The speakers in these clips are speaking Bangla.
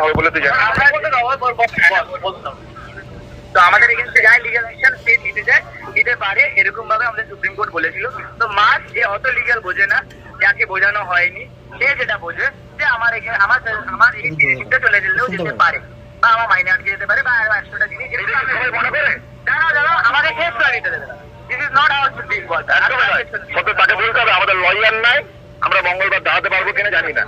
হবে বলে তুই জানিস তো আমাদের এগেনস্টে যায় লিগাল অ্যাকশন সে যায় পারে এরকম ভাবে আমাদের সুপ্রিম কোর্ট বলেছিল। তো মাস যে অত লিগাল বোঝে না যাকে বোঝানো হয়নি সে যেটা বোঝে যে আমার এখানে আমার আমার এই চলে গেলেও যেতে পারে বা আমার মাইনে আটকে যেতে পারে বা আরও একশোটা জিনিস যেটা মনে করে? দাঁড়াও দাঁড়াও আমাকে কেস করে নিতে দেবে দিস ইজ নট আওয়ার তাকে বলতে হবে আমাদের লয়ার নাই আমরা মঙ্গলবার দাঁড়াতে পারব কিনা জানি না।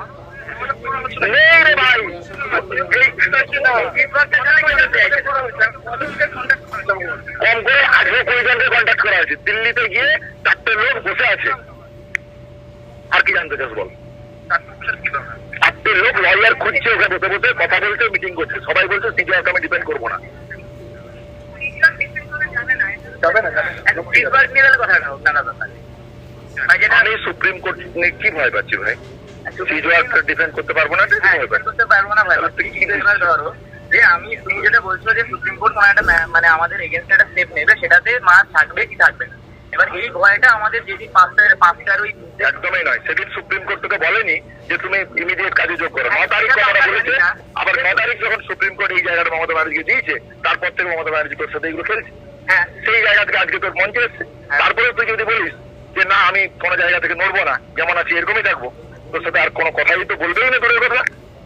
কম করে আঠেরো কুড়ি জনকে কন্ট্যাক্ট করা হয়েছে দিল্লিতে গিয়ে চারটে লোক বসে আছে আর কি জানতে চাস বল চারটে লোক লয়ার খুঁজছে ওকে বসে বসে কথা বলছে মিটিং করছে সবাই বলছে সিজিআরকে আমি ডিপেন্ড করব না যাবে না কথা আমি সুপ্রিম কোর্ট নিয়ে কি ভয় পাচ্ছি ভাই? করতে পারব না হ্যাঁ, ভয় পাচ্ছি করতে পারব না ভাই তুমি কি এবার ধরো। যে আমি তুমি যেটা বলছো যে সুপ্রিম কোর্ট কোনো একটা মানে আমাদের এগেনস্ট একটা স্টেপ নেবে সেটাতে মাস থাকবে কি থাকবে না। এবার এই ভয়টা আমাদের যেদিন পাঁচটার পাঁচটার ওই একদমই নয়। সেদিন সুপ্রিম কোর্ট তোকে বলেনি যে তুমি ইমিডিয়েট কাজে যোগ করো। ন তারিখ কথাটা বলেছে আবার ন তারিখ যখন সুপ্রিম কোর্ট এই জায়গাটা মমতা ব্যানার্জিকে দিয়েছে তারপর থেকে মমতা ব্যানার্জি তোর সাথে এগুলো খেলছে। হ্যাঁ। সেই জায়গা থেকে আজকে তোর মঞ্চে এসছে। তারপরে তুই যদি বলিস যে না আমি কোনো জায়গা থেকে নড়বো না যেমন আছি এরকমই থাকব। তোর সাথে আর কোনো কথাই তো বলবেই না দূরের কথা।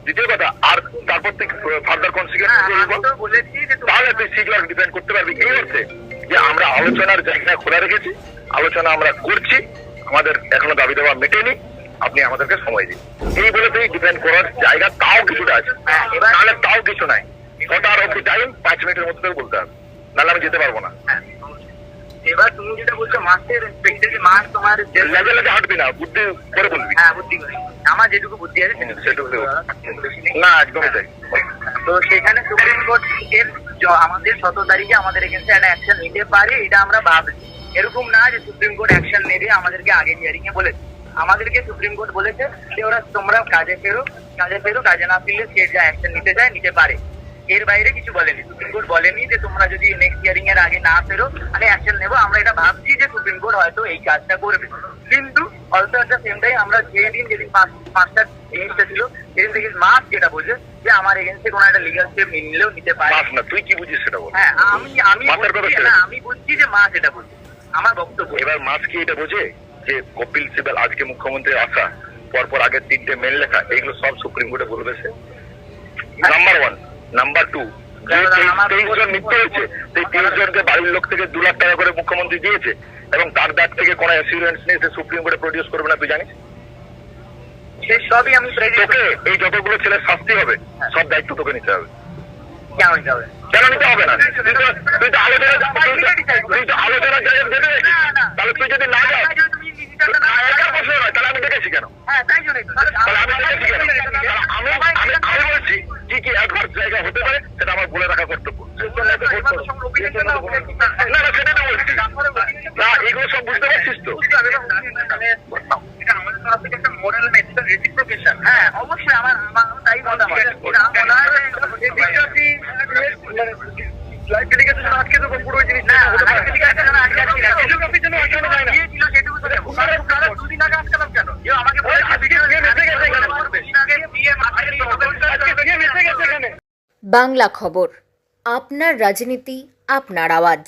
দ্বিতীয় কথা আর তারপর তুই ফার্দার হ্যাঁ, কনসিকুয়েন্স তো তাহলে তুই সিজিআর ডিপেন্ড করতে পারবি। এই অর্থে যে আমরা আলোচনার জায়গা খোলা রেখেছি আলোচনা আমরা করছি আমাদের এখনও দাবি দেওয়া মেটেনি আপনি আমাদেরকে সময় দিন। এই বলে তুই ডিপেন্ড করার জায়গা তাও কিছুটা আছে। হ্যাঁ, তাহলে তাও কিছু নাই। ছটার অব্দি টাইম পাঁচ মিনিটের মধ্যে বলতে হবে। নাহলে আমি যেতে পারব না। হ্যাঁ, এবার তুমি যেটা বলছো মাসের রেসপেক্টে মাস তোমার লেগে লেগে না বুদ্ধি করে বলবি। হ্যাঁ বুদ্ধি করে। আমার যেটুকু বুদ্ধি আছে সেটুকু। না একদমই তাই। তো সেখানে সুপ্রিম কোর্ট এর আমাদের সতেরো তারিখে আমাদের এগেন্সে একটা অ্যাকশন নিতে পারে এটা আমরা ভাবছি। এরকম না যে সুপ্রিম কোর্ট অ্যাকশন নেবে আমাদেরকে আগে হিয়ারিং এ বলেছে। আমাদেরকে সুপ্রিম কোর্ট বলেছে যে ওরা তোমরা কাজে ফেরো কাজে ফেরো কাজে না ফিরলে সে যা অ্যাকশন নিতে চায় নিতে পারে। এর বাইরে কিছু বলেনি। সুপ্রিম কোর্ট বলেনি যে তোমরা যদি নেক্সট হিয়ারিং এর আগে না ফেরো তাহলে অ্যাকশন নেব। আমরা এটা ভাবছি যে সুপ্রিম কোর্ট হয়তো এই কাজটা করবে। কিন্তু অলসো একটা সেম টাইম আমরা যেদিন যেদিন পাঁচটা জিনিসটা ছিল সেদিন থেকে মাস যেটা বোঝে যে আমার এগেন্সে কোনো একটা লিগাল স্টেপ নিলেও নিতে পারে। না তুই কি বুঝিস সেটা বল? হ্যাঁ আমি আমি না আমি বুঝছি যে মাস এটা বুঝছি আমার বক্তব্য। এবার মাস কি এটা বোঝে? যে কপিল সিবাল আজকে মুখ্যমন্ত্রী আসা পরপর আগের তিনটে মেল লেখা এগুলো সব সুপ্রিম কোর্টে বলবে সে? নাম্বার ওয়ান নাম্বার টু তেইশ জন মৃত্যু হয়েছে সেই তেইশ জনকে বাড়ির লোক থেকে দু লাখ টাকা করে মুখ্যমন্ত্রী দিয়েছে এবং তার ব্যাগ থেকে কোনো অ্যাসিউরেন্স নেই সে সুপ্রিম কোর্টে প্রডিউস করবে না তুই জানিস? সবই আমি এই যতগুলো ছেলের শাস্তি হবে সব দায়িত্ব তোকে নিতে হবে। কেন নিতে হবে? কেন নিতে হবে না? তুই তো আলোচনা তুই তো- আলোচনার জায়গায় তাহলে তুই যদি না যাস তাহলে আমি দেখেছি কেন? হ্যাঁ তাই জন্যই তো তাহলে আমি দেখেছি কেন তাহলে আমি আমি আমি বলছি কি কি অ্যাডভার্স জায়গা হতে পারে সেটা আমার বলে রাখা কর্তব্য না না সেটা তো বলছি না এগুলো সব বুঝতে পারছিস তো হ্যাঁ অবশ্যই আমার আমার তাই মতামত না, মনে হয় যে ডেলিগেশন পুরো জিনিস না, সেটুকু তো। তারা দুদিন আগে আটকালাম কেন? কেউ আমাকে বলেছে, আজকে বিয়ে মিশে গেছে। এখানে। দুদিন আগে বিয়ে আজকে বিয়ে মিশে গেছে। এখানে বাংলা খবর আপনার রাজনীতি আপনার আওয়াজ।